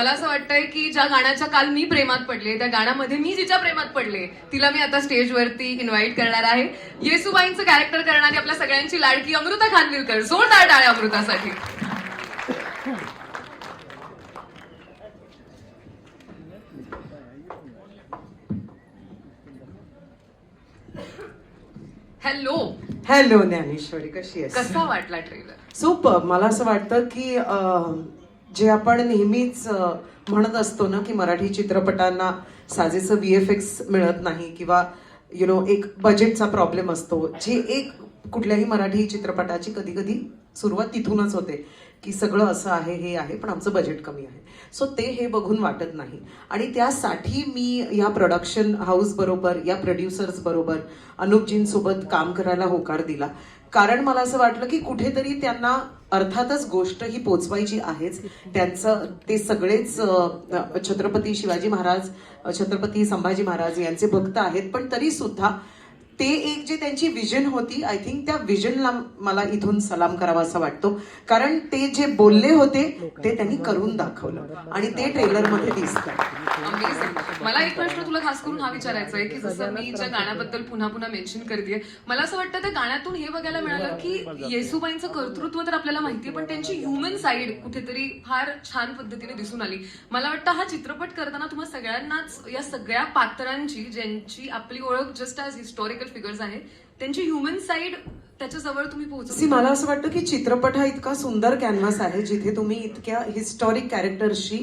मला असं वाटतंय की ज्या गाण्याच्या काल मी प्रेमात पडले त्या गाण्यामध्ये मी जिच्या प्रेमात पडले तिला मी आता स्टेजवरती इन्व्हाइट करणार आहे. येसुबाईंचं कॅरेक्टर करणारी आपल्या सगळ्यांची लाडकी अमृता खानविलकर. जोरदार टाळ्या अमृतासाठी. हॅलो हॅलो ज्ञानेश्वरी कशी आहेस? कसा वाटला ट्रेलर सुपर मला असं वाटतं की जे आपण नेहमीच म्हणत असतो ना की मराठी चित्रपटांना साजेचं व्ही एफ एक्स मिळत नाही किंवा यु नो एक बजेटचा प्रॉब्लेम असतो. जे एक कुठल्याही मराठी चित्रपटाची कधी कधी सुरुवात तिथूनच होते. की सगळं असं आहे हे आहे पण आमचं बजेट कमी आहे. सो ते हे बघून वाटत नाही. आणि त्यासाठी मी या प्रोडक्शन हाऊस बरोबर या प्रोड्युसर्सबरोबर अनुपजींसोबत काम करायला होकार दिला. कारण मला असं वाटलं की कुठेतरी त्यांना अर्थातच गोष्ट ही पोचवायची आहेच. त्यांचं ते सगळेच छत्रपती शिवाजी महाराज छत्रपती संभाजी महाराज यांचे भक्त आहेत. पण तरी सुद्धा ते एक जे त्यांची विजन होती आय थिंक त्या विजनला मला इथून सलाम करावा असा वाटतो. कारण ते जे बोलले होते ते त्यांनी करून दाखवलं. आणि ते ट्रेलरमध्ये दिसतं मला एक प्रश्न तुला खास करून हा विचारायचा आहे की जसं मी ज्या गाण्याबद्दल पुन्हा पुन्हा मेन्शन करते मला असं वाटतं त्या गाण्यातून हे बघायला मिळालं की येसुबाईंचं कर्तृत्व तर आपल्याला माहितीये पण त्यांची ह्युमन साईड कुठेतरी फार छान पद्धतीने दिसून आली. मला वाटतं हा चित्रपट करताना तुम्हाला सगळ्यांनाच या सगळ्या पात्रांची ज्यांची आपली ओळख जस्ट ॲज हिस्टॉरिकल फिगर्स आहेत. त्यांची ह्युमन साईड त्याच्याजवळ तुम्ही सी पोहोचू मला असं वाटतं की चित्रपट हा इतका सुंदर कॅनव्हास आहे जिथे तुम्ही इतक्या हिस्टॉरिक कॅरेक्टरशी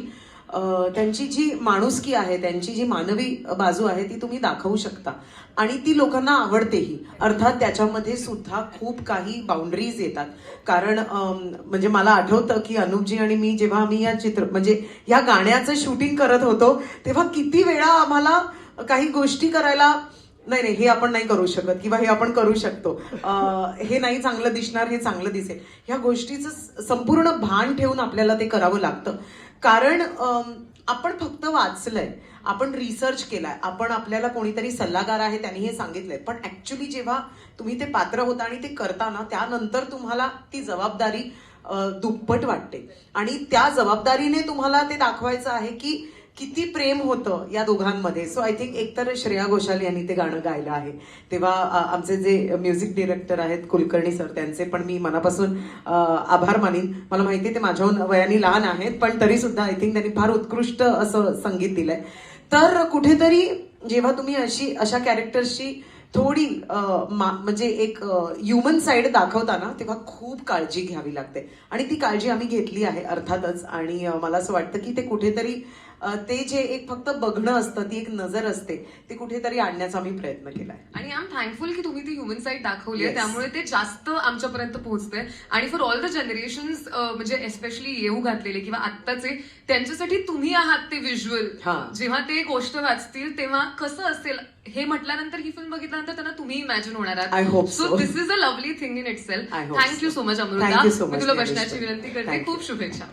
त्यांची जी माणुसकी आहे त्यांची जी मानवी बाजू आहे ती तुम्ही दाखवू शकता. आणि ती लोकांना आवडतेही. अर्थात त्याच्यामध्ये सुद्धा खूप काही बाउंड्रीज येतात. कारण म्हणजे मला आठवतं की अनुपजी आणि मी जेव्हा आम्ही या चित्र म्हणजे या गाण्याचं शूटिंग करत होतो तेव्हा किती वेळा आम्हाला काही गोष्टी करायला नाही नाही हे आपण नाही करू शकत किंवा हे आपण करू शकतो. हे नाही चांगलं दिसणार हे चांगलं दिसेल. ह्या गोष्टीचं संपूर्ण भान ठेवून आपल्याला ते करावं लागतं. कारण आपण फक्त वाचलंय आपण रिसर्च केलाय आपण आपल्याला कोणीतरी सल्लागार आहे त्यांनी हे सांगितलंय. पण ऍक्च्युली जेव्हा तुम्ही ते पात्र होता आणि ते करताना त्यानंतर तुम्हाला ती जबाबदारी दुप्पट वाटते. आणि त्या जबाबदारीने तुम्हाला ते दाखवायचं आहे की किती प्रेम होतं या दोघांमध्ये? सो आय थिंक एकतर श्रेया घोषाल यांनी ते गाणं गायलं आहे. तेव्हा आमचे जे म्युझिक डिरेक्टर आहेत कुलकर्णी सर त्यांचे पण मी मनापासून आभार मानीन. मला माहिती आहे ते माझ्याहून वयाने लहान आहेत पण तरी सुद्धा आय थिंक त्यांनी फार उत्कृष्ट असं संगीत दिलंय. तर कुठेतरी जेव्हा तुम्ही अशी अशा कॅरेक्टर्सची थोडी मा- म्हणजे एक ह्युमन साईड दाखवताना तेव्हा खूप काळजी घ्यावी लागते. आणि ती काळजी आम्ही घेतली आहे अर्थातच. आणि मला असं वाटतं की ते कुठेतरी ते जे एक फक्त बघणं असतं ती एक नजर असते ते कुठेतरी आणण्याचा मी प्रयत्न केलाय आणि आय एम थँकफुल की तुम्ही ती ह्युमन साईड दाखवली आहे Yes. त्यामुळे ते जास्त आमच्यापर्यंत पोहोचते आणि फॉर ऑल द जनरेशन म्हणजे एस्पेशली येऊ घातलेले किंवा आत्ताचे त्यांच्यासाठी तुम्ही आहात ते व्हिज्युअल हा. जेव्हा ते गोष्ट वाचतील तेव्हा कसं असेल हे म्हटल्यानंतर ही फिल्म बघितल्यानंतर त्यांना तुम्ही इमॅजिन होणार I hope so so. This is a lovely thing in it सेल्फ I hope thank you so. So much Thank Amrita you so मी much, तुला. बसण्याची विनंती करते Thank you. खूप शुभेच्छा